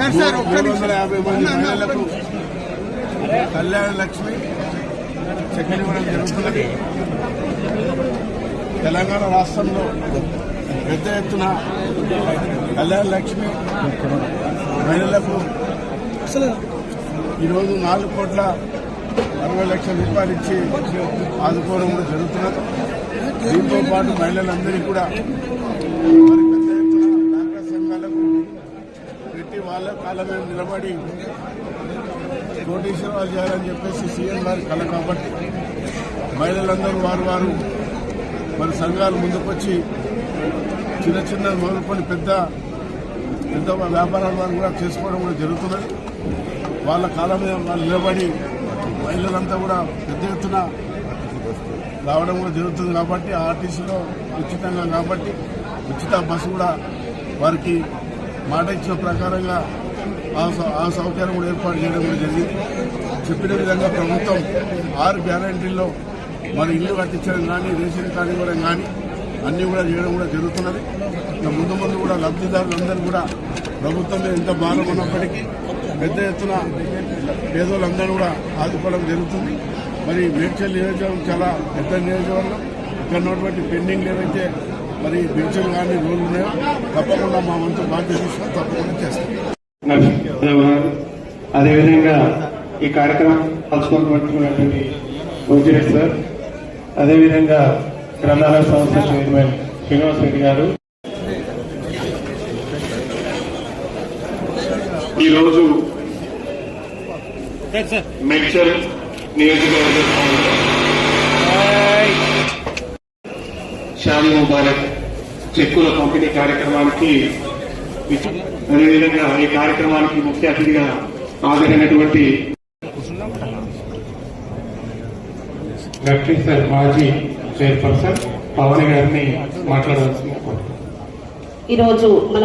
మూడు. వందల యాభై మంది మహిళలకు కళ్యాణ లక్ష్మి చెక్ ఇవ్వడం జరుగుతున్నది. తెలంగాణ రాష్ట్రంలో పెద్ద ఎత్తున కళ్యాణ లక్ష్మి మహిళలకు ఈరోజు నాలుగు కోట్ల అరవై లక్షల రూపాయలు ఇచ్చి ఆదుకోవడం కూడా జరుగుతున్నది. దీంతో పాటు మహిళలందరికీ కూడా మరి పెద్ద ఎత్తున డాక్టర్ సంఘాలకు పెట్టి వాళ్ళ నిలబడి కోటీశ్వరాలు చేయాలని చెప్పేసి సీఎం గారి కళ కాబట్టి మహిళలందరూ వారు వారు మరి సంఘాలు ముందుకొచ్చి చిన్న చిన్న మొదలుకొని పెద్ద పెద్ద వ్యాపారాల వారు కూడా చేసుకోవడం కూడా జరుగుతున్నది. వాళ్ళ కాలం వాళ్ళు నిలబడి మహిళలంతా కూడా పెద్ద ఎత్తున రావడం కూడా జరుగుతుంది కాబట్టి ఆర్టీసీలో ఉచితంగా కాబట్టి ఉచిత బస్సు కూడా వారికి మాట ఇచ్చిన ప్రకారంగా ఆ సౌ- ఆ సౌకర్యం కూడా ఏర్పాటు చేయడం కూడా జరిగింది. చెప్పిన విధంగా ప్రభుత్వం ఆరు గ్యారంటీల్లో మరి ఇల్లు కట్టించడం కానీ రేషన్ కార్డు ఇవ్వడం కానీ అన్నీ కూడా చేయడం కూడా జరుగుతున్నది. ఇంకా ముందు ముందు కూడా లబ్ధిదారులందరూ కూడా ప్రభుత్వం మీద ఎంత భారం ఉన్నప్పటికీ పెద్ద ఎత్తున పేదోళ్ళందరూ కూడా ఆదుకోవడం జరుగుతుంది. మరి మేడ్చల్ నియోజకవర్గం చాలా పెద్ద నియోజకవర్గం. ఇక్కడ ఉన్నటువంటి పెండింగ్ ఏవైతే మరి బెంచులు కానీ రోడ్లు ఉన్నాయో? తప్పకుండా మా వంతు బాధ్యత తప్పకుండా చేస్తాం. అదేవిధంగా ఈ కార్యక్రమం పంచుకుంటున్నటువంటి ఓజిరెడ్డి సార్ అదేవిధంగా గ్రంథాలయ సంస్థ చైర్మన్ శ్రీనివాస్ రెడ్డి గారు. ఈరోజు మెడ్చల్ నియోజకవర్గ షాది ముబారక్ చెక్కుల పంపిణీ కార్యక్రమానికి అదేవిధంగా ఈ కార్యక్రమానికి ముఖ్య అతిథిగా హాజరైనటువంటి లక్ష్మీ సార్ మాజీ చైర్పర్సన్ పవన్ గారిని మాట్లాడవలసింది ఈరోజు మన